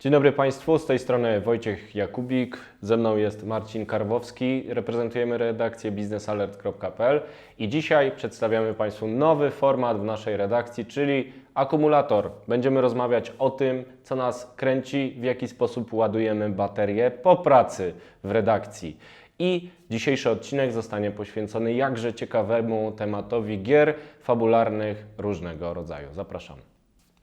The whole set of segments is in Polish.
Dzień dobry Państwu, z tej strony Wojciech Jakubik, ze mną jest Marcin Karwowski, reprezentujemy redakcję biznesalert.pl i dzisiaj przedstawiamy Państwu nowy format w naszej redakcji, czyli akumulator. Będziemy rozmawiać o tym, co nas kręci, w jaki sposób ładujemy baterię po pracy w redakcji. I dzisiejszy odcinek zostanie poświęcony jakże ciekawemu tematowi gier fabularnych różnego rodzaju. Zapraszam.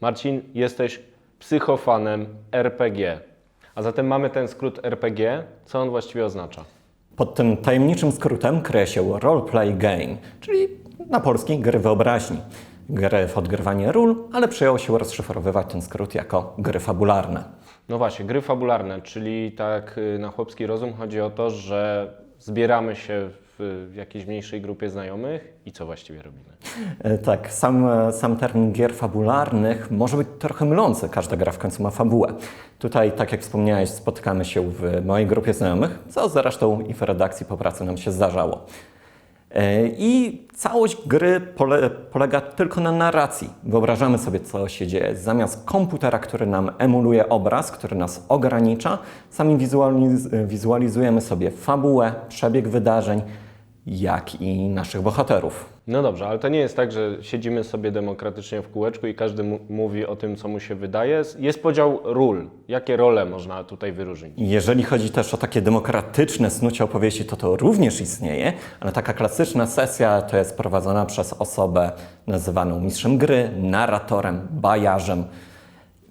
Marcin, jesteś psychofanem RPG. A zatem mamy ten skrót RPG. Co on właściwie oznacza? Pod tym tajemniczym skrótem kryje się roleplay game, czyli na polskiej gry wyobraźni. Gry w odgrywanie ról, ale przyjęło się rozszyfrowywać ten skrót jako gry fabularne. No właśnie, gry fabularne, czyli tak y, na chłopski rozum chodzi o to, że zbieramy się w, jakiejś mniejszej grupie znajomych i co właściwie robimy? E, Tak, sam, sam termin gier fabularnych może być trochę mylący. Każda gra w końcu ma fabułę. Tutaj, tak jak wspomniałeś, spotykamy się w mojej grupie znajomych, co zresztą i w redakcji po pracy nam się zdarzało. E, I całość gry pole, polega tylko na narracji. Wyobrażamy sobie, co się dzieje. Zamiast komputera, który nam emuluje obraz, który nas ogranicza, sami wizualiz wizualizujemy sobie fabułę, przebieg wydarzeń, jak i naszych bohaterów. No dobrze, ale to nie jest tak, że siedzimy sobie demokratycznie w kółeczku i każdy mówi o tym, co mu się wydaje. Jest podział ról. Jakie role można tutaj wyróżnić? Jeżeli chodzi też o takie demokratyczne snucie opowieści, to to również istnieje, ale taka klasyczna sesja to jest prowadzona przez osobę nazywaną mistrzem gry, narratorem, bajarzem.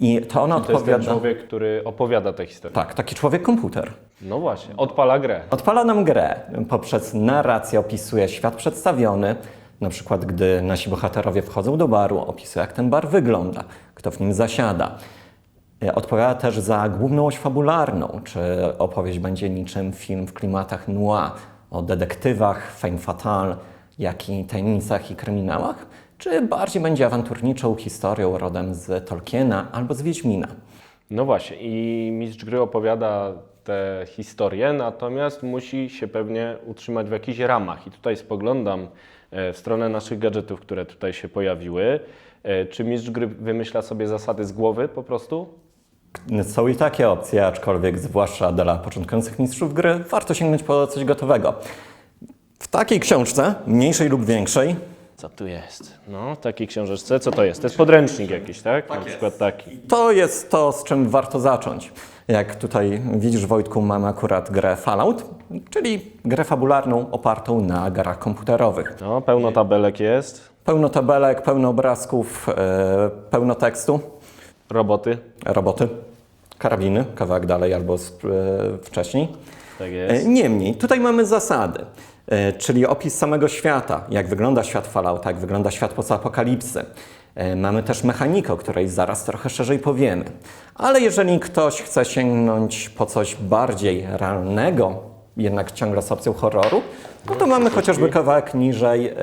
I to ona To jest ten odpowiada. człowiek, który opowiada tę historię. Tak, taki człowiek komputer. No właśnie, odpala grę. Odpala nam grę. Poprzez narrację opisuje świat przedstawiony. Na przykład, gdy nasi bohaterowie wchodzą do baru, opisuje, jak ten bar wygląda, kto w nim zasiada. E, Odpowiada też za główną oś fabularną, czy opowieść będzie niczym film w klimatach noir, o detektywach, femme fatale, jak i tajemnicach i kryminałach, czy bardziej będzie awanturniczą historią rodem z Tolkiena albo z Wiedźmina. No właśnie, i mistrz gry opowiada tę historię, natomiast musi się pewnie utrzymać w jakichś ramach. I tutaj spoglądam e, w stronę naszych gadżetów, które tutaj się pojawiły. E, Czy mistrz gry wymyśla sobie zasady z głowy po prostu? Są i takie opcje, aczkolwiek zwłaszcza dla początkujących mistrzów gry warto sięgnąć po coś gotowego. W takiej książce, mniejszej lub większej, Co tu jest? No, w takiej książeczce. Co to jest? To jest podręcznik jakiś, tak? Na przykład taki. to jest to, z czym warto zacząć. Jak tutaj widzisz, Wojtku, mamy akurat grę Fallout, czyli grę fabularną opartą na grach komputerowych. No, pełno tabelek jest. Pełno tabelek, pełno obrazków, e, pełno tekstu, Roboty. roboty, karabiny, kawałek dalej albo z, e, wcześniej. Tak E, jest. Niemniej, tutaj mamy zasady, e, czyli opis samego świata, jak wygląda świat Fallouta, jak wygląda świat postapokalipsy. E, Mamy też mechanikę, o której zaraz trochę szerzej powiemy. Ale jeżeli ktoś chce sięgnąć po coś bardziej realnego, jednak ciągle z opcją horroru, no to mamy chociażby kawałek niżej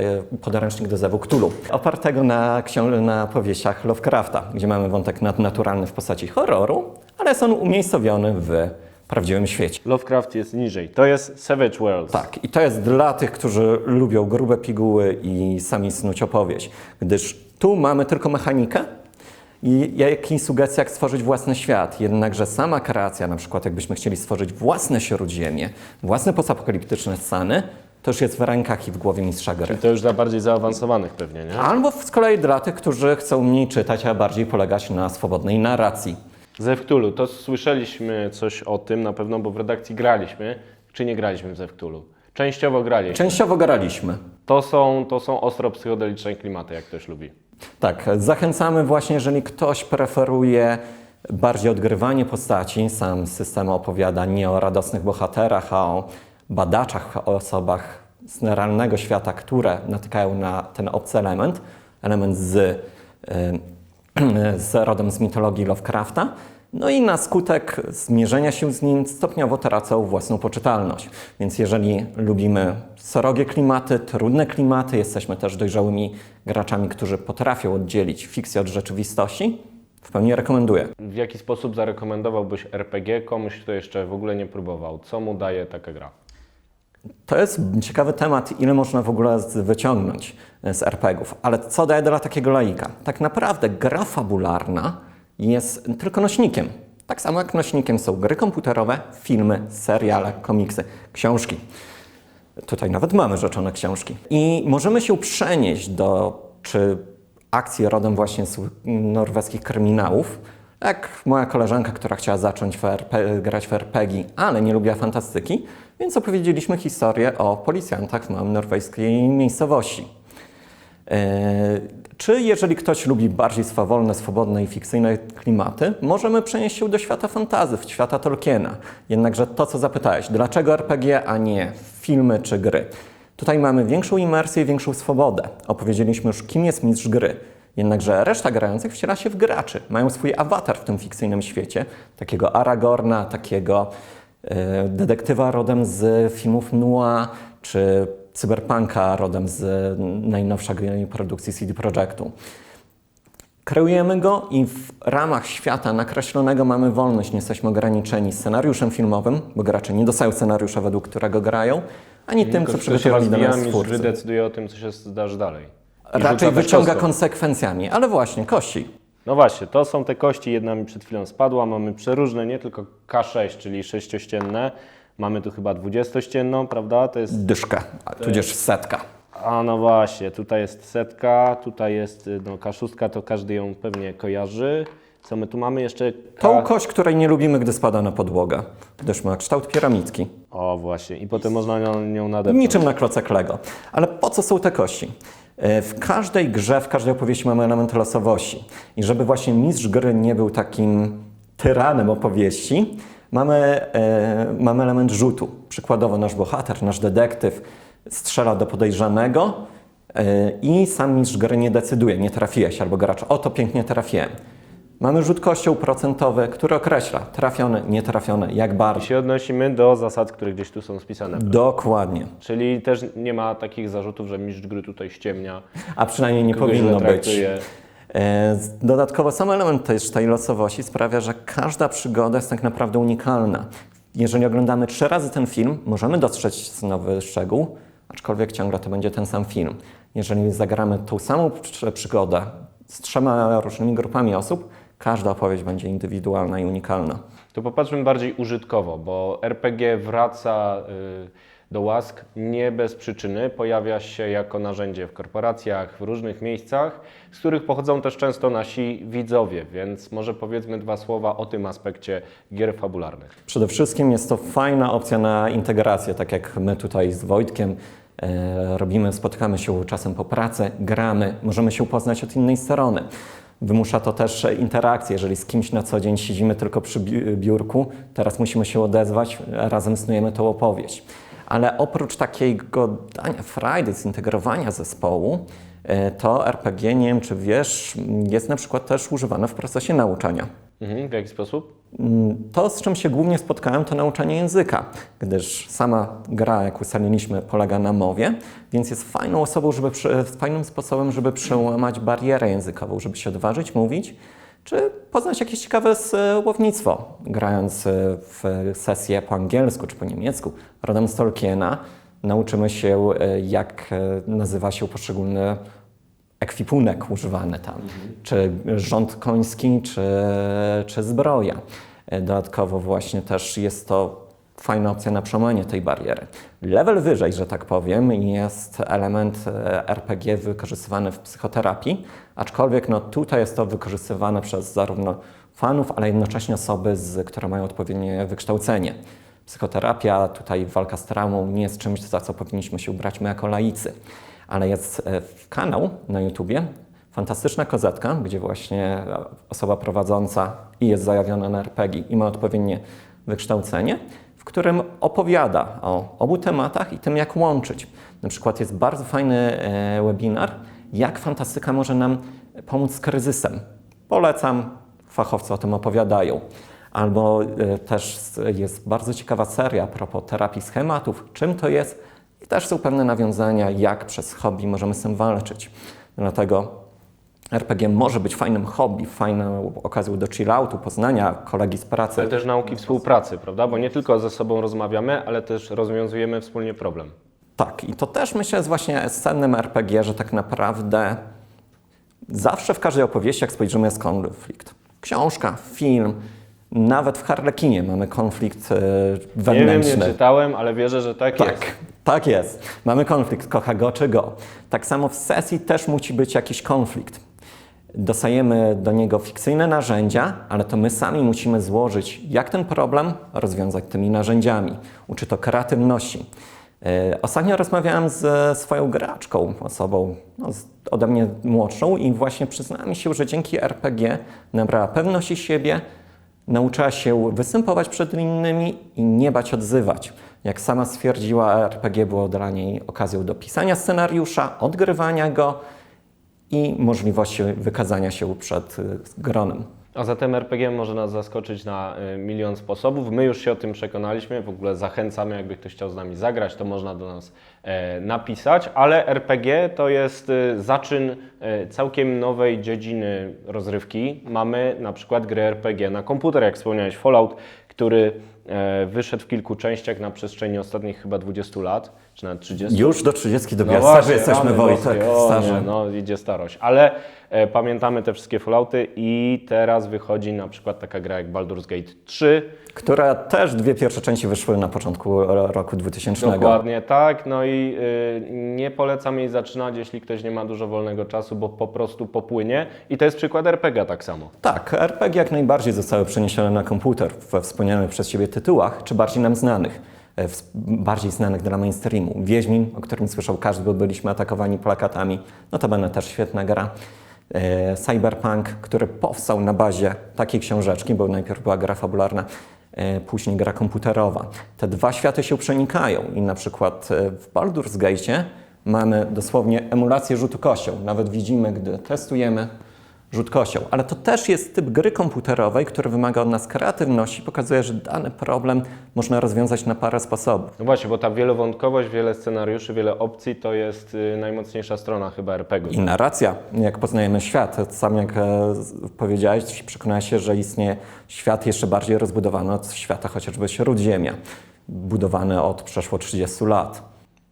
podręcznik do Zewu Cthulhu, opartego na, na powieściach Lovecrafta, gdzie mamy wątek nadnaturalny w postaci horroru, ale jest on umiejscowiony w prawdziwym świecie. Lovecraft jest niżej. To jest Savage Worlds. Tak, i to jest dla tych, którzy lubią grube piguły i sami snuć opowieść, gdyż tu mamy tylko mechanikę i jak i sugestia, jak stworzyć własny świat. Jednakże sama kreacja, na przykład jakbyśmy chcieli stworzyć własne śródziemie, własne postapokaliptyczne sceny, to już jest w rękach i w głowie mistrza gry. To już dla bardziej zaawansowanych pewnie, nie? Albo z kolei dla tych, którzy chcą mniej czytać, a bardziej polegać na swobodnej narracji. Ze Cthulhu, to słyszeliśmy coś o tym na pewno, bo w redakcji graliśmy, czy nie graliśmy w Ze Cthulhu? Częściowo graliśmy. Częściowo graliśmy. To są, to są ostro psychodeliczne klimaty, jak ktoś lubi. Tak, zachęcamy właśnie, jeżeli ktoś preferuje bardziej odgrywanie postaci, sam system opowiada nie o radosnych bohaterach, a o badaczach, o osobach z realnego świata, które natykają na ten obcy element, element z, y, z rodem z mitologii Lovecrafta. No i na skutek zmierzenia się z nim stopniowo tracą własną poczytalność. Więc jeżeli lubimy srogie klimaty, trudne klimaty, jesteśmy też dojrzałymi graczami, którzy potrafią oddzielić fikcję od rzeczywistości, w pełni rekomenduję. W jaki sposób zarekomendowałbyś RPG komuś, kto jeszcze w ogóle nie próbował? Co mu daje taka gra? To jest ciekawy temat, ile można w ogóle wyciągnąć e, z RPGów. Ale co daje dla takiego laika? Tak naprawdę gra fabularna jest tylko nośnikiem Tak samo jak nośnikiem są gry komputerowe, filmy, seriale, komiksy, książki. Tutaj nawet mamy rzeczone książki. I możemy się przenieść do czy akcji rodem właśnie z norweskich kryminałów, jak moja koleżanka, która chciała zacząć w RP, grać w RPG, ale nie lubiła fantastyki, więc opowiedzieliśmy historię o policjantach w małej norweskiej miejscowości. E, Czy jeżeli ktoś lubi bardziej swawolne, swobodne i fikcyjne klimaty, możemy przenieść się do świata fantazy, w świata Tolkiena. Jednakże to, co zapytałeś, dlaczego RPG, a nie filmy czy gry? Tutaj mamy większą imersję i większą swobodę. Opowiedzieliśmy już, kim jest mistrz gry. Jednakże reszta grających wciela się w graczy. Mają swój awatar w tym fikcyjnym świecie. Takiego Aragorna, takiego e, detektywa rodem z filmów Noir, czy cyberpunka rodem z najnowszej produkcji CD Projektu. Kreujemy go i w ramach świata nakreślonego mamy wolność. Nie jesteśmy ograniczeni scenariuszem filmowym, bo gracze nie dostają scenariusza, według którego grają, ani tym, co przygotowali rozwija, nas twórcy. decyduje o tym, co się zdarzy dalej. I Raczej wyciąga konsekwencjami, ale właśnie, kości. No właśnie, to są te kości, jedna mi przed chwilą spadła, mamy przeróżne, nie tylko K6, czyli sześciościenne, mamy tu chyba dwudziestościenną, prawda? To jest, Dyszka, a tudzież setka. a no właśnie, tutaj jest setka, tutaj jest y, no, K6, to każdy ją pewnie kojarzy. Co my tu mamy jeszcze? K... Tą kość, której nie lubimy, gdy spada na podłogę, gdyż ma kształt piramidki. O właśnie, i potem można nią, nią nadepnąć. Niczym na klocek Lego. Ale po co są te kości? E, W każdej grze, w każdej opowieści mamy element losowości. I żeby właśnie mistrz gry nie był takim tyranem opowieści, mamy, e, mamy element rzutu. Przykładowo nasz bohater, nasz detektyw strzela do podejrzanego e, i sam mistrz gry nie decyduje, nie trafiłeś, albo gracz, o to pięknie trafiłem. Mamy rzut kością procentowy, który określa trafione, nietrafione, jak I bardzo. się odnosimy do zasad, które gdzieś tu są spisane. Dokładnie. Czyli też nie ma takich zarzutów, że mistrz gry tutaj ściemnia, A przynajmniej nie kogoś powinno źle być. traktuje. E, Dodatkowo sam element też tej losowości sprawia, że każda przygoda jest tak naprawdę unikalna. Jeżeli oglądamy trzy razy ten film, możemy dostrzec nowy szczegół, aczkolwiek ciągle to będzie ten sam film. Jeżeli zagramy tą samą przy- przygodę z trzema różnymi grupami osób, każda opowieść będzie indywidualna i unikalna. To popatrzmy bardziej użytkowo, bo RPG wraca y, do łask nie bez przyczyny. Pojawia się jako narzędzie w korporacjach, w różnych miejscach, z których pochodzą też często nasi widzowie, więc może powiedzmy dwa słowa o tym aspekcie gier fabularnych. Przede wszystkim jest to fajna opcja na integrację, tak jak my tutaj z Wojtkiem e, robimy, spotykamy się czasem po pracy, gramy, możemy się poznać od innej strony. Wymusza to też interakcję, jeżeli z kimś na co dzień siedzimy tylko przy bi- biurku, teraz musimy się odezwać, razem snujemy tą opowieść. Ale oprócz takiego dania frajdy, zintegrowania zespołu, e, to RPG, nie wiem czy wiesz, jest na przykład też używane w procesie nauczania. Mhm, w jaki sposób? Mm, To, z czym się głównie spotkałem, to nauczanie języka, gdyż sama gra, jak ustaliliśmy, polega na mowie, więc jest fajną osobą, żeby, fajnym sposobem, żeby przełamać barierę językową, żeby się odważyć mówić, czy poznać jakieś ciekawe słownictwo, grając e, w sesję po angielsku czy po niemiecku, rodem z Tolkiena. Nauczymy się, e, jak e, nazywa się poszczególny ekwipunek używany tam, czy rząd koński, czy, czy zbroja. E, Dodatkowo właśnie też jest to fajna opcja na przełamanie tej bariery. Level wyżej, że tak powiem, jest element e, RPG wykorzystywany w psychoterapii, aczkolwiek no, tutaj jest to wykorzystywane przez zarówno fanów, ale jednocześnie osoby, z, które mają odpowiednie wykształcenie. Psychoterapia, tutaj walka z traumą nie jest czymś, za co powinniśmy się ubrać my jako laicy ale jest e, kanał na YouTubie, fantastyczna kozetka, gdzie właśnie e, osoba prowadząca i jest zajawiona na RPG i ma odpowiednie wykształcenie, w którym opowiada o obu tematach i tym, jak łączyć. Na przykład jest bardzo fajny e, webinar, jak fantastyka może nam pomóc z kryzysem. Polecam, fachowcy o tym opowiadają. Albo e, też jest bardzo ciekawa seria a propos terapii schematów, czym to jest i też są pewne nawiązania, jak przez hobby możemy z tym walczyć. Dlatego RPG może być fajnym hobby, fajną okazją do chill-outu, poznania kolegi z pracy. Ale też nauki współpracy, prawda? Bo nie tylko ze sobą rozmawiamy, ale też rozwiązujemy wspólnie problem. Tak, i to też myślę jest właśnie cennym RPG, że tak naprawdę zawsze w każdej opowieści, jak spojrzymy, jest konflikt. Książka, film, Nawet w Harlekinie mamy konflikt e, Nie wiem, wewnętrzny. nie czytałem, ale wierzę, że tak, jest. Tak, tak jest. Mamy konflikt, kocha go czy go. Tak samo w sesji też musi być jakiś konflikt. Dostajemy do niego fikcyjne narzędzia, ale to my sami musimy złożyć, jak ten problem rozwiązać tymi narzędziami. Uczy to kreatywności. Yy, Ostatnio rozmawiałem ze swoją graczką, osobą no, ode mnie młodszą i właśnie przyznała mi się, że dzięki RPG nabrała pewności siebie, Nauczyła się występować przed innymi i nie bać odzywać. Jak sama stwierdziła, RPG było dla niej okazją do pisania scenariusza, odgrywania go i możliwości wykazania się przed y, gronem. A zatem RPG może nas zaskoczyć na y, milion sposobów. My już się o tym przekonaliśmy. W ogóle zachęcamy, jakby ktoś chciał z nami zagrać, to można do nas e, napisać. Ale RPG to jest y, zaczyn e, całkiem nowej dziedziny rozrywki. Mamy na przykład gry RPG na komputer, jak wspomniałeś, Fallout, który wyszedł w kilku częściach na przestrzeni ostatnich chyba 20 lat, czy nawet 30. Już do 30 dobija. No Starzy jesteśmy, rany Wojtek. Starzy. No idzie starość. Ale e, pamiętamy te wszystkie Fallouty i teraz wychodzi na przykład taka gra jak Baldur's Gate 3. Która też dwie pierwsze części wyszły na początku ro- roku 2000. Dokładnie tak. No i y, nie polecam jej zaczynać, jeśli ktoś nie ma dużo wolnego czasu, bo po prostu popłynie. I to jest przykład RPG tak samo. Tak, RPG jak najbardziej zostały przeniesione na komputer we wspomnianych przez Ciebie tytułach, czy bardziej nam znanych, e, bardziej znanych dla mainstreamu. Wiedźmin, o którym słyszał każdy, bo byliśmy atakowani plakatami, no to będę też świetna gra. E, Cyberpunk, który powstał na bazie takiej książeczki, bo najpierw była gra fabularna, e, później gra komputerowa. Te dwa światy się przenikają i na przykład w Baldur's Gate mamy dosłownie emulację rzutu kością. Nawet widzimy, gdy testujemy, rzut kością. Ale to też jest typ gry komputerowej, który wymaga od nas kreatywności, pokazuje, że dany problem można rozwiązać na parę sposobów. No właśnie, bo ta wielowątkowość, wiele scenariuszy, wiele opcji to jest y, najmocniejsza strona chyba RPG. I narracja, jak poznajemy świat. Sam jak e, z- powiedziałeś, przekonałeś się, że istnieje świat jeszcze bardziej rozbudowany od świata chociażby Śródziemia, budowany od przeszło 30 lat.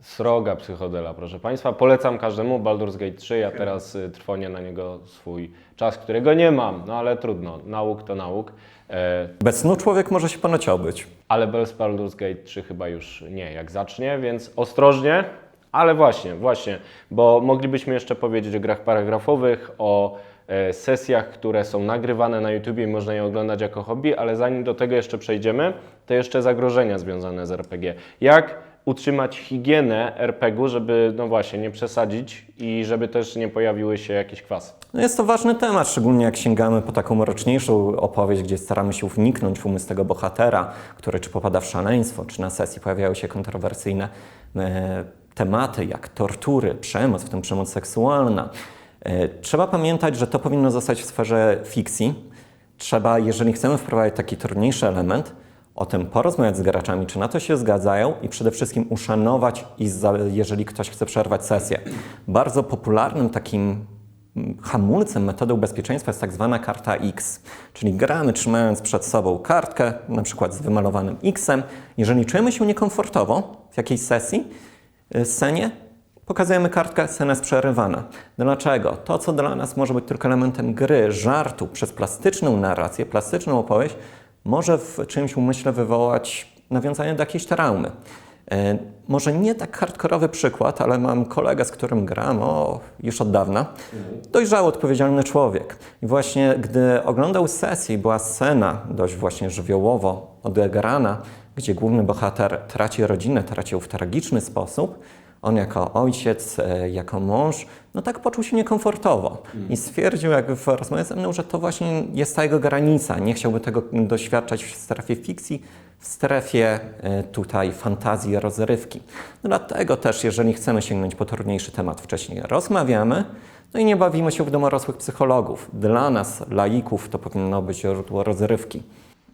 Sroga psychodela, proszę Państwa. Polecam każdemu Baldur's Gate 3. Ja teraz y, trwonię na niego swój czas, którego nie mam, no ale trudno. Nauk to nauk. E, Bez snu człowiek może się ponoć obyć. ale bez Baldur's Gate 3 chyba już nie, jak zacznie, więc ostrożnie. Ale właśnie, właśnie, bo moglibyśmy jeszcze powiedzieć o grach paragrafowych, o e, sesjach, które są nagrywane na YouTubie i można je oglądać jako hobby, ale zanim do tego jeszcze przejdziemy, to jeszcze zagrożenia związane z RPG. Jak utrzymać higienę RPG-u, żeby, no właśnie, nie przesadzić i żeby też nie pojawiły się jakieś kwasy? No jest to ważny temat, szczególnie jak sięgamy po taką mroczniejszą opowieść, gdzie staramy się wniknąć w umysł tego bohatera, który czy popada w szaleństwo, czy na sesji pojawiają się kontrowersyjne e, tematy, jak tortury, przemoc, w tym przemoc seksualna. E, trzeba pamiętać, że to powinno zostać w sferze fikcji. Trzeba, jeżeli chcemy wprowadzić taki trudniejszy element, o tym porozmawiać z graczami, czy na to się zgadzają i przede wszystkim uszanować, i jeżeli ktoś chce przerwać sesję. Bardzo popularnym takim mm, hamulcem, metodą bezpieczeństwa jest tak zwana karta X, czyli gramy trzymając przed sobą kartkę, na przykład z wymalowanym X-em. Jeżeli czujemy się niekomfortowo w jakiejś sesji, y, scenie, Pokazujemy kartkę, scena jest przerywana. Dlaczego? To, co dla nas może być tylko elementem gry, żartu, przez plastyczną narrację, plastyczną opowieść, może w czymś umyśle wywołać nawiązanie do jakiejś traumy. E, może nie tak hardkorowy przykład, ale mam kolegę, z którym gram o, już od dawna. Dojrzały, odpowiedzialny człowiek. I właśnie gdy oglądał sesję, była scena dość właśnie żywiołowo odegrana, gdzie główny bohater traci rodzinę, traci ją w tragiczny sposób, on jako ojciec, e, jako mąż, no tak poczuł się niekomfortowo i stwierdził, jak w rozmowie ze mną, że to właśnie jest ta jego granica. Nie chciałby tego doświadczać w strefie fikcji, w strefie e, tutaj fantazji, rozrywki. No dlatego też, jeżeli chcemy sięgnąć po trudniejszy temat, wcześniej rozmawiamy, no i nie bawimy się w domorosłych psychologów. Dla nas, laików, to powinno być źródło rozrywki.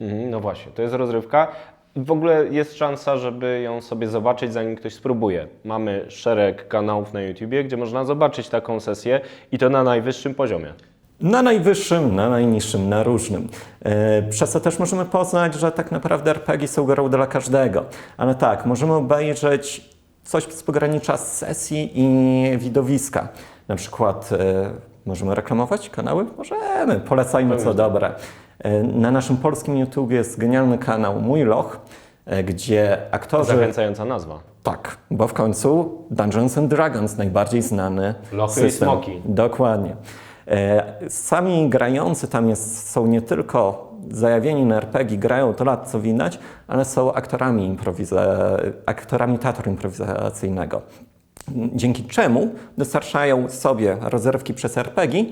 Mhm, no właśnie, to jest rozrywka. W ogóle jest szansa, żeby ją sobie zobaczyć, zanim ktoś spróbuje. Mamy szereg kanałów na YouTubie, gdzie można zobaczyć taką sesję i to na najwyższym poziomie. Na najwyższym, na najniższym, na różnym. E, Przez to też możemy poznać, że tak naprawdę RPG są grą dla każdego. Ale tak, możemy obejrzeć coś z pogranicza sesji i widowiska. Na przykład e, możemy reklamować kanały? Możemy, polecajmy co dobre. E, Na naszym polskim YouTube jest genialny kanał Mój Loch, e, gdzie aktorzy... Zachęcająca nazwa. Tak, bo w końcu Dungeons and Dragons, najbardziej znany Lochy i system. smoki. Dokładnie. E, Sami grający tam jest, są nie tylko zajawieni na RPG, grają to lat, co widać, ale są aktorami, improwiza- aktorami teatru improwizacyjnego. Dzięki czemu dostarczają sobie rozrywki przez RPG,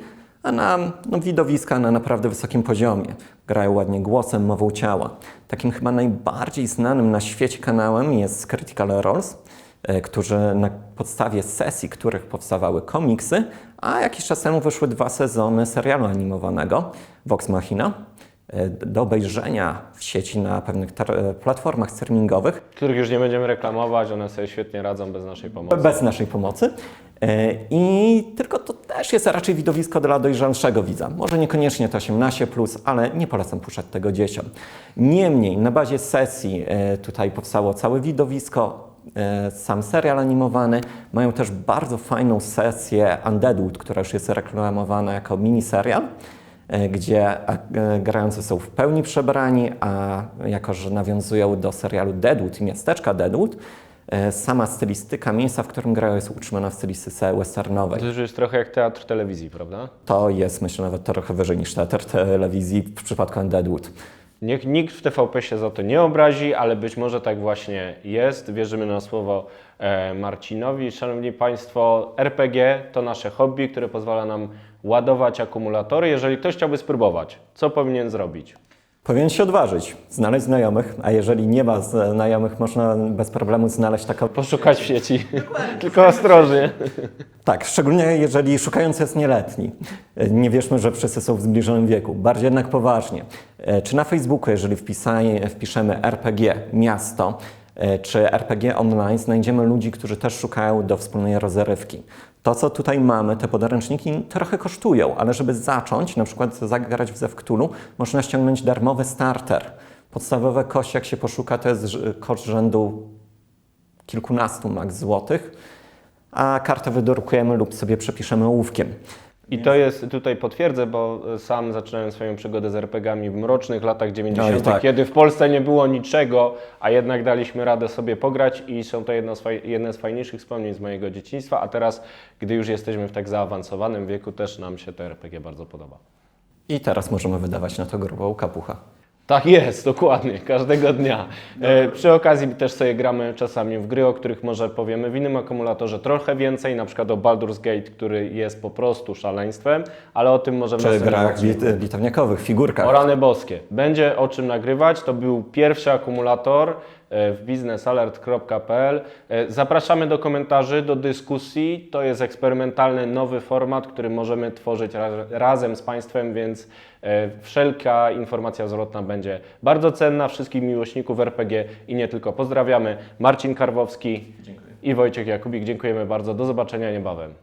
a na no, widowiska na naprawdę wysokim poziomie. Grają ładnie głosem, mową ciała. Takim chyba najbardziej znanym na świecie kanałem jest Critical Roles, e, którzy na podstawie sesji, których powstawały komiksy, a jakiś czas temu wyszły dwa sezony serialu animowanego Vox Machina do obejrzenia w sieci na pewnych e, platformach streamingowych Których już nie będziemy reklamować, one sobie świetnie radzą bez naszej pomocy. bez naszej pomocy. E, I tylko to też jest raczej widowisko dla dojrzalszego widza. Może niekoniecznie to 18, ale nie polecam puszczać tego dzieciom. Niemniej, na bazie sesji e, tutaj powstało całe widowisko, e, sam serial animowany. Mają też bardzo fajną sesję Undeadwood, która już jest reklamowana jako miniserial e, gdzie a, e, grający są w pełni przebrani, a jako, że nawiązują do serialu Deadwood i miasteczka Deadwood, e, sama stylistyka miejsca, w którym grają jest utrzymana w stylistyce westernowej. To już jest trochę jak teatr telewizji, prawda? To jest myślę nawet trochę wyżej niż teatr telewizji w przypadku Deadwood. Niech nikt w TVP się za to nie obrazi, ale być może tak właśnie jest. Wierzymy na słowo e, Marcinowi. Szanowni Państwo, RPG to nasze hobby, które pozwala nam ładować akumulatory. Jeżeli ktoś chciałby spróbować, co powinien zrobić? Powinien się odważyć, znaleźć znajomych, a jeżeli nie ma znajomych, można bez problemu znaleźć taką Poszukać w sieci. Tylko ostrożnie. Tak, szczególnie jeżeli szukający jest nieletni. E, Nie wierzmy, że wszyscy są w zbliżonym wieku. Bardziej jednak poważnie. E, Czy na Facebooku, jeżeli wpisaj, wpiszemy RPG miasto, e, czy RPG online, znajdziemy ludzi, którzy też szukają do wspólnej rozrywki. To, co tutaj mamy, te podręczniki trochę kosztują, ale żeby zacząć, na przykład zagrać w Zewktulu, można ściągnąć darmowy starter. Podstawowe kości, jak się poszuka, to jest koszt rzędu kilkunastu max złotych, a kartę wydrukujemy lub sobie przepiszemy ołówkiem. I to jest, tutaj potwierdzę, bo sam zaczynałem swoją przygodę z RPG-ami w mrocznych latach 90., No tak. kiedy w Polsce nie było niczego, a jednak daliśmy radę sobie pograć i są to jedno z, faj, jedne z fajniejszych wspomnień z mojego dzieciństwa, a teraz, gdy już jesteśmy w tak zaawansowanym wieku, też nam się to RPG bardzo podoba. I teraz możemy wydawać na to grubą kapucha. Tak jest, dokładnie, każdego dnia. E, przy okazji też sobie gramy czasami w gry, o których może powiemy w innym akumulatorze trochę więcej, na przykład o Baldur's Gate, który jest po prostu szaleństwem, ale o tym może w Czy następnym grach odcinku. bit- bitewniakowych, figurkach. O rany boskie. Będzie o czym nagrywać. To był pierwszy akumulator w biznesalert.pl. E, Zapraszamy do komentarzy, do dyskusji. To jest eksperymentalny nowy format, który możemy tworzyć ra razem z Państwem, więc e, wszelka informacja zwrotna będzie bardzo cenna. Wszystkich miłośników RPG i nie tylko. Pozdrawiamy. Marcin Karwowski i Wojciech Jakubik. Dziękujemy bardzo. Do zobaczenia niebawem.